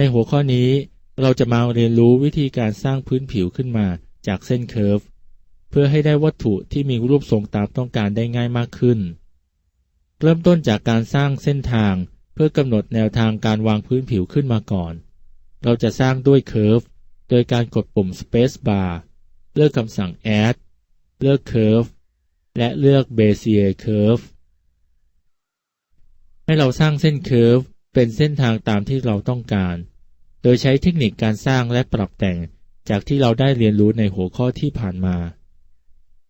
ในหัวข้อนี้เราจะมาเรียนรู้วิธีการสร้างพื้นผิวขึ้นมาจากเส้นเคอร์ฟเพื่อให้ได้วัตถุที่มีรูปทรงตามต้องการได้ง่ายมากขึ้น เริ่มต้นจากการสร้างเส้นทางเพื่อกำหนดแนวทางการวางพื้นผิวขึ้นมาก่อน เราจะสร้างด้วยเคอร์ฟโดยการกดปุ่ม Space Bar เลือกคำสั่ง Add เลือก Curve และเลือก Bezier Curve ให้เราสร้างเส้นเคอร์ฟเป็นเส้นทางตามที่เราต้องการ โดยใช้เทคนิคการสร้างและปรับแต่งจากที่เราได้เรียนรู้ในหัวข้อที่ผ่านมา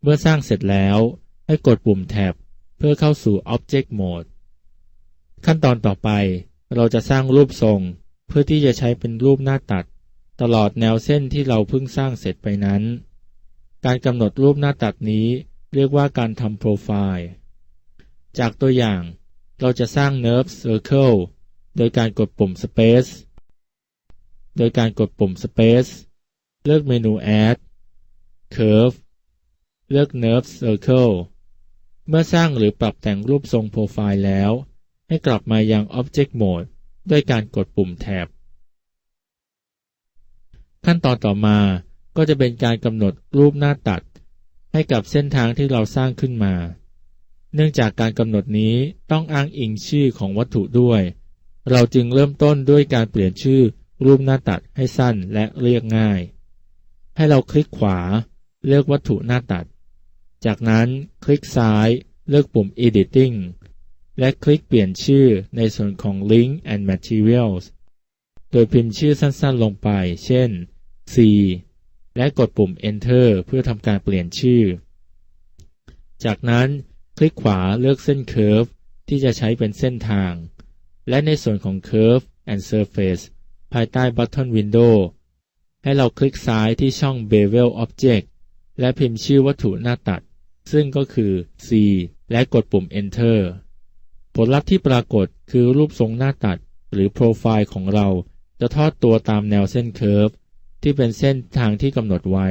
เมื่อสร้างเสร็จแล้ว ให้กดปุ่มแท็บเพื่อเข้าสู่ Object Mode ขั้นตอนต่อไป เราจะสร้างรูปทรง เพื่อที่จะใช้เป็นรูปหน้าตัด ตลอดแนวเส้นที่เราเพิ่งสร้างเสร็จไปนั้น การกำหนดรูปหน้าตัดนี้ เรียกว่าการทำโปรไฟล์ จากตัวอย่าง เราจะสร้าง Nerve Circle โดยการกดปุ่ม Space โดยการกดปุ่ม Space เลือกเมนู Add Curve เลือก Nerve Circle เมื่อสร้างหรือปรับแต่งรูปทรงโปรไฟล์แล้ว ให้กลับมายัง Object Mode ด้วยการกดปุ่มแท็บ ขั้นตอนต่อมาก็จะเป็นการกำหนดรูปหน้าตัด ให้กับเส้นทางที่เราสร้างขึ้นมา เนื่องจากการกำหนดนี้ต้องอ้างอิงชื่อของวัตถุด้วย เราจึงเริ่มต้นด้วยการเปลี่ยนชื่อ รูปหน้าตัดให้สั้นและเรียกง่าย ให้เราคลิกขวา เลือกวัตถุหน้าตัด จากนั้นคลิกซ้ายเลือกปุ่ม Editing และคลิกเปลี่ยนชื่อในส่วนของ Link and Materials โดยพิมพ์ชื่อสั้นๆลงไป เช่น C และกดปุ่ม Enter เพื่อทำการเปลี่ยนชื่อ จากนั้นคลิกขวาเลือกเส้น Curve ที่จะใช้เป็นเส้นทาง และในส่วนของ Curve and Surface ภายใต้ Button Window ให้เราคลิกซ้ายที่ช่อง Bevel Object และพิมพ์ชื่อวัตถุหน้าตัด ซึ่งก็คือ C และกดปุ่ม Enter ผลลัพธ์ที่ปรากฏคือรูปทรงหน้าตัด หรือโปรไฟล์ของเราจะทอดตัวตามแนวเส้นเคอร์ฟที่เป็นเส้นทางที่กำหนดไว้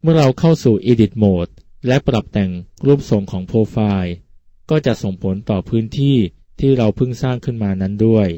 เมื่อเราเข้าสู่ Edit Mode และปรับแต่งรูปทรงของโปรไฟล์ ก็จะส่งผลต่อพื้นที่ที่เราเพิ่งสร้างขึ้นมานั้นด้วย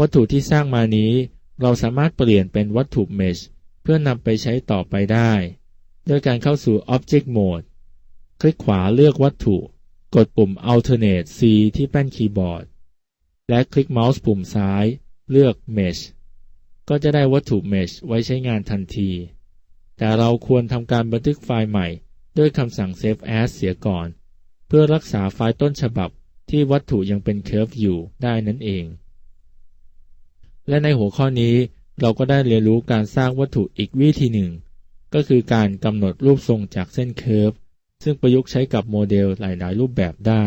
วัตถุที่สร้างมานี้ เราสามารถเปลี่ยนเป็นวัตถุ Mesh เพื่อนำไปใช้ต่อไปได้โดยการเข้าสู่ Object Mode คลิกขวาเลือกวัตถุ กดปุ่ม Alternate C ที่แป้นคีย์บอร์ด และคลิกเมาส์ปุ่มซ้าย เลือก Mesh ก็จะได้วัตถุ Mesh ไว้ใช้งานทันที แต่เราควรทำการบันทึกไฟล์ใหม่ ด้วยคำสั่ง Save As เสียก่อน เพื่อรักษาไฟล์ต้นฉบับที่วัตถุยังเป็น Curve อยู่ได้นั่นเอง และในหัวข้อนี้เราก็ได้เรียนรู้การสร้างวัตถุอีกวิธีหนึ่ง ก็คือการกำหนดรูปทรงจากเส้นเคอร์ฟซึ่งประยุกต์ใช้กับโมเดลหลาย ๆ รูปแบบได้